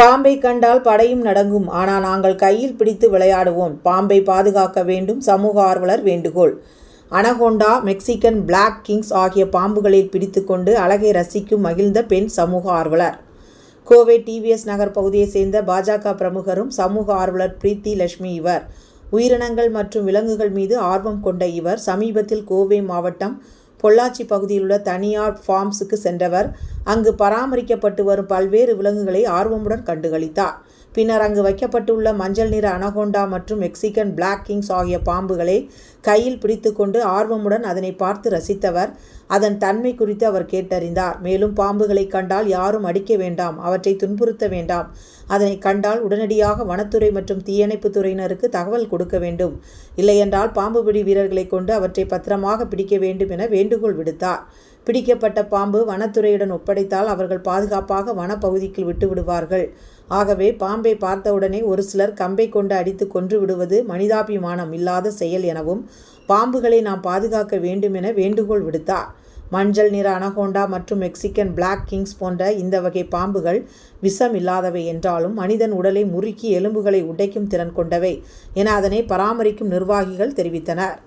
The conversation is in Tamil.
பாம்பை கண்டால் படையும் நடங்கும். ஆனால் நாங்கள் கையில் பிடித்து விளையாடுவோம். பாம்பை பாதுகாக்க வேண்டும். சமூக ஆர்வலர் வேண்டுகோள். அனகொண்டா மெக்சிகன் பிளாக் கிங்ஸ் ஆகிய பாம்புகளை பிடித்துக்கொண்டு அழகை ரசிக்கும் மகிழ்ந்த பெண் சமூக ஆர்வலர். கோவை டிவிஎஸ் நகர் பகுதியைச் சேர்ந்த பாஜக பிரமுகரும் சமூக ஆர்வலர் பிரீத்தி லட்சுமி இவர். உயிரினங்கள் மற்றும் விலங்குகள் மீது ஆர்வம் கொண்ட இவர் சமீபத்தில் கோவை மாவட்டம் பொள்ளாச்சி பகுதியில் உள்ள தனியார் ஃபார்ம்ஸுக்கு சென்றவர். அங்கு பராமரிக்கப்பட்டு வரும் பல்வேறு விலங்குகளை ஆர்வமுடன் கண்டுகளித்தார். பின்னர் அங்கு வைக்கப்பட்டுள்ள மஞ்சள் நிற அனகோண்டா மற்றும் மெக்சிகன் பிளாக் கிங்ஸ் ஆகிய பாம்புகளை கையில் பிடித்துக்கொண்டு ஆர்வமுடன் அதனை பார்த்து ரசித்தவர் அதன் தன்மை குறித்து அவர் கேட்டறிந்தார். மேலும் பாம்புகளை கண்டால் யாரும் அடிக்க வேண்டாம் அவற்றை துன்புறுத்த வேண்டாம். அதனை கண்டால் உடனடியாக வனத்துறை மற்றும் தீயணைப்பு துறையினருக்கு தகவல் கொடுக்க வேண்டும். இல்லையென்றால் பாம்பு பிடி வீரர்களை கொண்டு அவற்றை பத்திரமாக பிடிக்க வேண்டும் என வேண்டுகோள் விடுத்தார். பிடிக்கப்பட்ட பாம்பு வனத்துறையுடன் ஒப்ப ஒப்படைத்தால் அவர்கள் பாதுகாப்பாக வனப்பகுதிக்குள் விட்டு விடுவார்கள். ஆகவே பாம்பை பார்த்தவுடனே ஒரு சிலர் கம்பை கொண்டு அடித்து கொன்று விடுவது மனிதாபிமானம் இல்லாத செயல் எனவும் பாம்புகளை நாம் பாதுகாக்க வேண்டும் என வேண்டுகோள் விடுத்தார். மஞ்சள் நிற அனகோண்டா மற்றும் மெக்சிகன் பிளாக் கிங்ஸ் போன்ற இந்த வகை பாம்புகள் விஷம் இல்லாதவை என்றாலும் மனிதன் உடலை முறுக்கி எலும்புகளை உடைக்கும் திறன் கொண்டவை என அதனை பராமரிக்கும் நிர்வாகிகள் தெரிவித்தனர்.